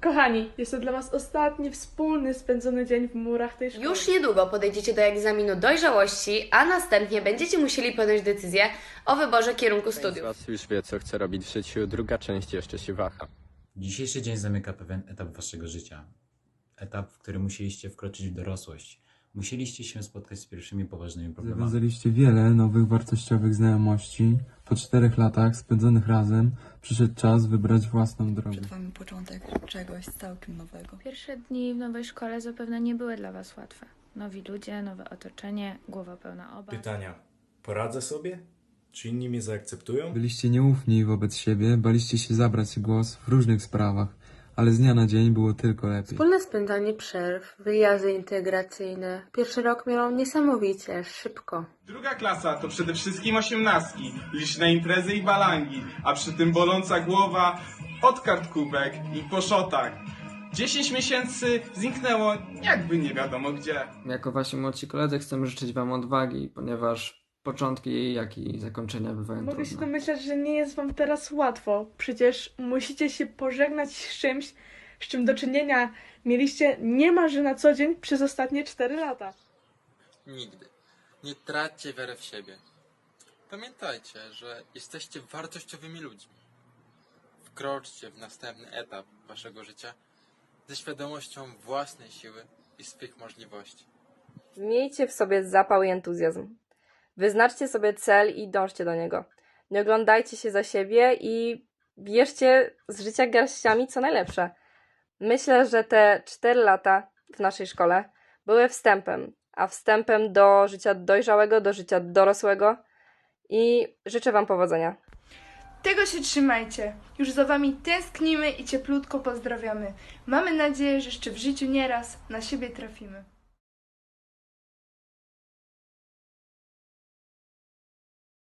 Kochani, jest to dla Was ostatni wspólny spędzony dzień w murach tej szkoły. Już niedługo podejdziecie do egzaminu dojrzałości, a następnie będziecie musieli podjąć decyzję o wyborze kierunku Część z studiów. Was już wie, co chce robić w życiu, druga część jeszcze się waha. Dzisiejszy dzień zamyka pewien etap waszego życia. Etap, w którym musieliście wkroczyć w dorosłość. Musieliście się spotkać z pierwszymi poważnymi problemami. Zawiązaliście wiele nowych wartościowych znajomości. Po czterech latach spędzonych razem przyszedł czas wybrać własną drogę. Przed Wami początek czegoś całkiem nowego. Pierwsze dni w nowej szkole zapewne nie były dla Was łatwe. Nowi ludzie, nowe otoczenie, głowa pełna obaw. Pytania. Poradzę sobie? Czy inni mnie zaakceptują? Byliście nieufni wobec siebie, baliście się zabrać głos w różnych sprawach, ale z dnia na dzień było tylko lepiej. Wspólne spędzanie przerw, wyjazdy integracyjne. Pierwszy rok minął niesamowicie, szybko. Druga klasa to przede wszystkim osiemnastki, liczne imprezy i balangi, a przy tym boląca głowa od kartkówek i po szotach. 10 miesięcy zniknęło jakby nie wiadomo gdzie. Jako wasi młodsi koledzy chcemy życzyć wam odwagi, ponieważ początki, jak i zakończenia bywają Mogę się trudne. domyślać, że nie jest Wam teraz łatwo. Przecież musicie się pożegnać z czymś, z czym do czynienia mieliście niemalże na co dzień przez ostatnie 4 lata. Nigdy. Nie traćcie wiary w siebie. Pamiętajcie, że jesteście wartościowymi ludźmi. Wkroczcie w następny etap waszego życia ze świadomością własnej siły i swych możliwości. Miejcie w sobie zapał i entuzjazm. Wyznaczcie sobie cel i dążcie do niego. Nie oglądajcie się za siebie i bierzcie z życia garściami co najlepsze. Myślę, że te 4 lata w naszej szkole były wstępem, a wstępem do życia dojrzałego, do życia dorosłego i życzę Wam powodzenia. Tego się trzymajcie. Już za wami tęsknimy i cieplutko pozdrawiamy. Mamy nadzieję, że jeszcze w życiu nieraz na siebie trafimy.